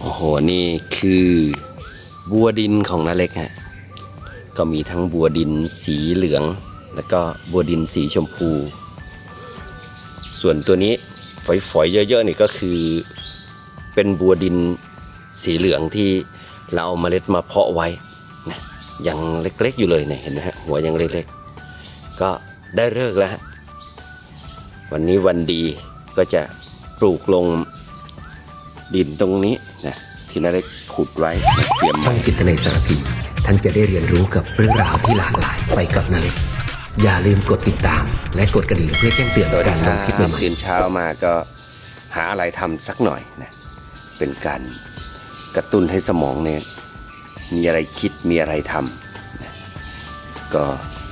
โอ้โห นี่คือบัวดินของนาเล็กฮะ ก็มีทั้งบัวดินสีเหลือง แล้วก็บัวดินสีชมพู ส่วนตัวนี้ฝอยๆเยอะๆนี่ก็คือเป็นบัวดินสีเหลืองที่เราเอาเมล็ดมาเพาะไว้นะยังเล็กๆอยู่เลยเนี่ยเห็นไหมฮะหัวยังเล็กๆ ก็ได้เลิกแล้ว วันนี้วันดีก็จะปลูกลง ดินตรงนี้นะที่นาเล็กขุดไว้นะเตรียมช่ไว้องจิตในสารพี ท่านจะได้เรียนรู้กับเรื่องราวที่หลากหลายไปกับนาเล็กอย่าลืมกดติดตาม และกดกระดิ่งเพื่อแจ้งเตือนสวัสดีการคลรังคลิปบใหม่ๆตื่นเช้ามาก็หาอะไรทำสักหน่อยนะเป็นการกระตุ้นให้สมองเนี่ยมีอะไรคิดมีอะไรทำนะก็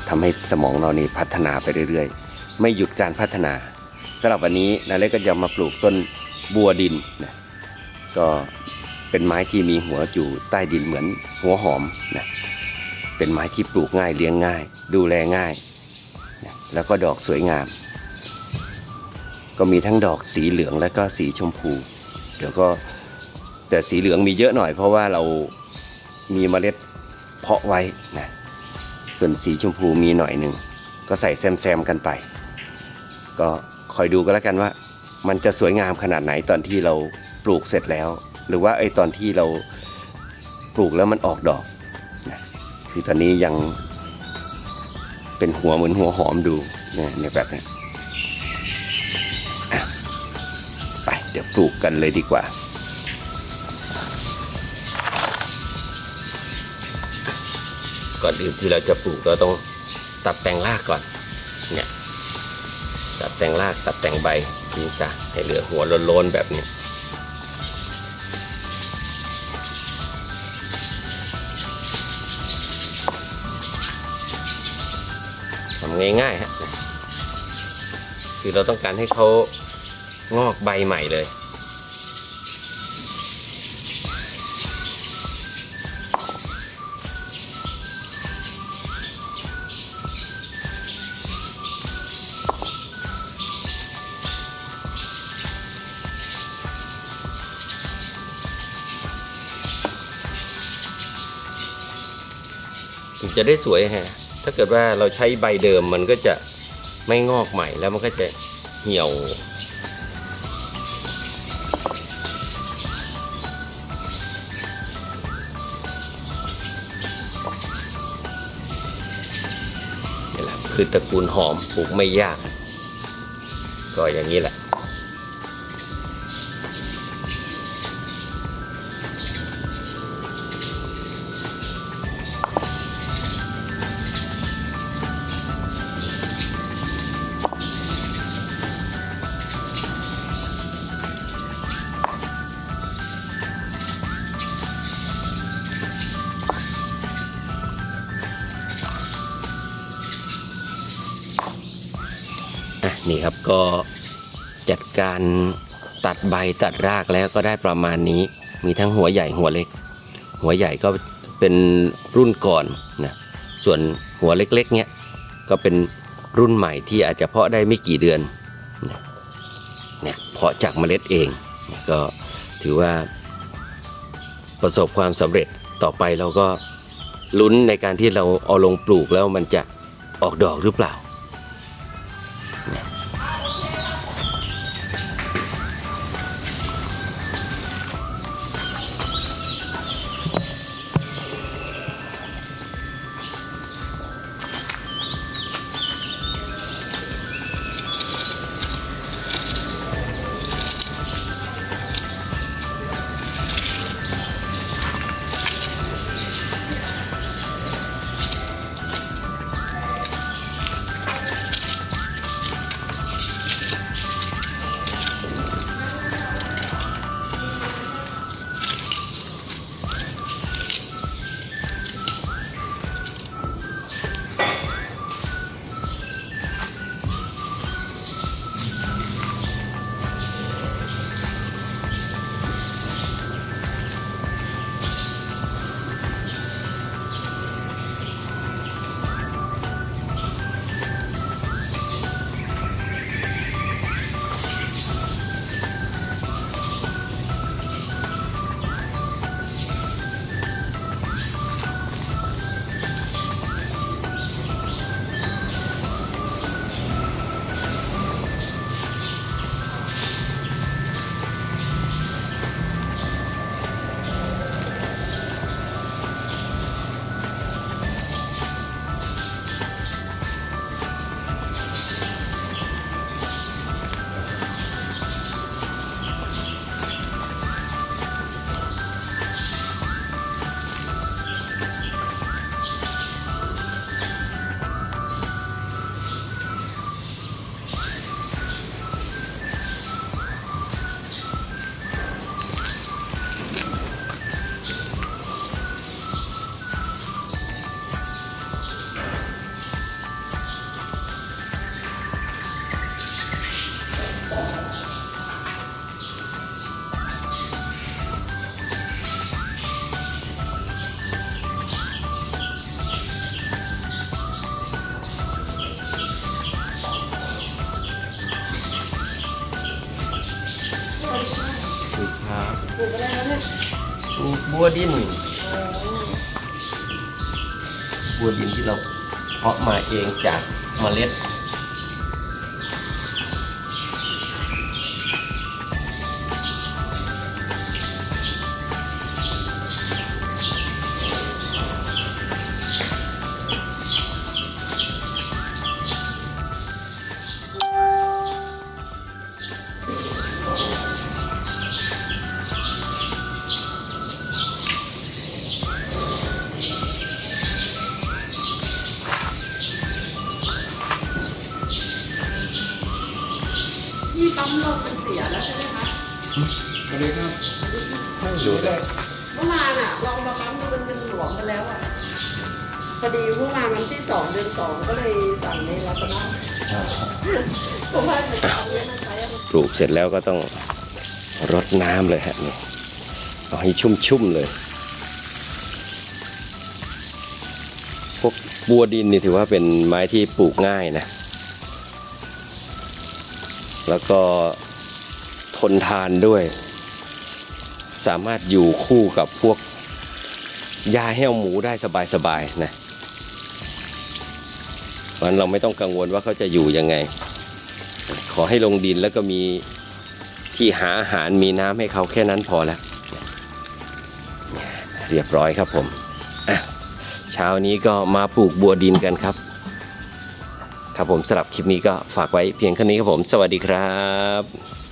ทำให้สมองเรานี่พัฒนาไปเรื่อยๆ ไม่หยุดการพัฒนาสำหรับวันนี้นาเล็กก็จะมาปลูกต้นบัวดินนะ ก็เป็นไม้ที่มีหัวอยู่ใต้ดินเหมือนหัวหอมนะเป็นไม้ที่ปลูกง่ายเลี้ยงง่าย ดูแลง่ายนะแล้วก็ดอกสวยงาม ก็มีทั้งดอกสีเหลืองและก็สีชมพู เดี๋ยวก็แต่สีเหลืองมีเยอะหน่อยเพราะว่าเรามีเมล็ดเพาะไว้นะส่วนสีชมพูมีหน่อยหนึ่งก็ใส่แซมๆกันไป ก็คอยดูก็แล้วกันว่า มันจะสวยงามขนาดไหนตอนที่เรา ปลูกเสร็จแล้ว หรือว่าไอ้ตอนที่เราปลูกแล้วมันออกดอกนะคือตอนนี้ยังเป็นหัวเหมือนหัวหอมดูนี่ยในแบบนี้ไปเดี๋ยวปลูกกันเลยดีกว่าก่อนอื่นที่เราจะปลูกเราต้องตัดแต่งรากก่อนเนี่ยตัดแต่งรากตัดแต่งใบทิ้งซะให้เหลือหัวโลนๆแบบนี้ ง่ายๆฮะคือเราต้องการให้เขางอกใบใหม่เลย ถึงจะได้สวยฮะ ถ้าเกิดว่าเราใช้ใบเดิมมันก็จะไม่งอกใหม่แล้วมันก็จะเหี่ยว นี่แหละคือตระกูลหอมปลูกไม่ยาก ก็อย่างนี้แหละ นี่ครับก็จัดการตัดใบตัดรากแล้วก็ได้ประมาณนี้ มีทั้งหัวใหญ่หัวเล็ก หัวใหญ่ก็เป็นรุ่นก่อนนะส่วนหัวเล็กๆเนี้ยก็เป็นรุ่นใหม่ที่อาจจะเพาะได้ไม่กี่เดือนเนี่ยเพาะจากเมล็ดเองก็ถือว่าประสบความสำเร็จต่อไปเราก็ลุ้นในการที่เราเอาลงปลูกแล้วมันจะออกดอกหรือเปล่า ปลูกบัวดิน บัวดินที่เราเพาะมาเองจากเมล็ด ดูเลยเมื่อวานอะลองมาปั๊มดูมันเป็นหลวมกันแล้วอะพอดีเมื่อวานวันที่สองเดือนสองก็เลยสั่งในลาซาด้าเพราะว่าจะเอาเนี้ยมาใช้อะปลูกเสร็จแล้วก็ต้องรดน้ำเลยฮะนี่เอาให้ชุ่มๆเลย พวกบัวดินนี่ถือว่าเป็นไม้ที่ปลูกง่ายนะ แล้วก็ทนทานด้วย สามารถอยู่คู่กับพวกยาแห้วหมูได้สบายๆนะเพราะฉะนั้นเราไม่ต้องกังวลว่าเขาจะอยู่ยังไง ขอให้ลงดินแล้วก็มีที่หาอาหารมีน้ำให้เขาแค่นั้นพอแล้ว เรียบร้อยครับผมเช้านี้ก็มาปลูกบัวดินกันครับ ครับผมสำหรับคลิปนี้ก็ฝากไว้เพียงแค่นี้ครับผม สวัสดีครับ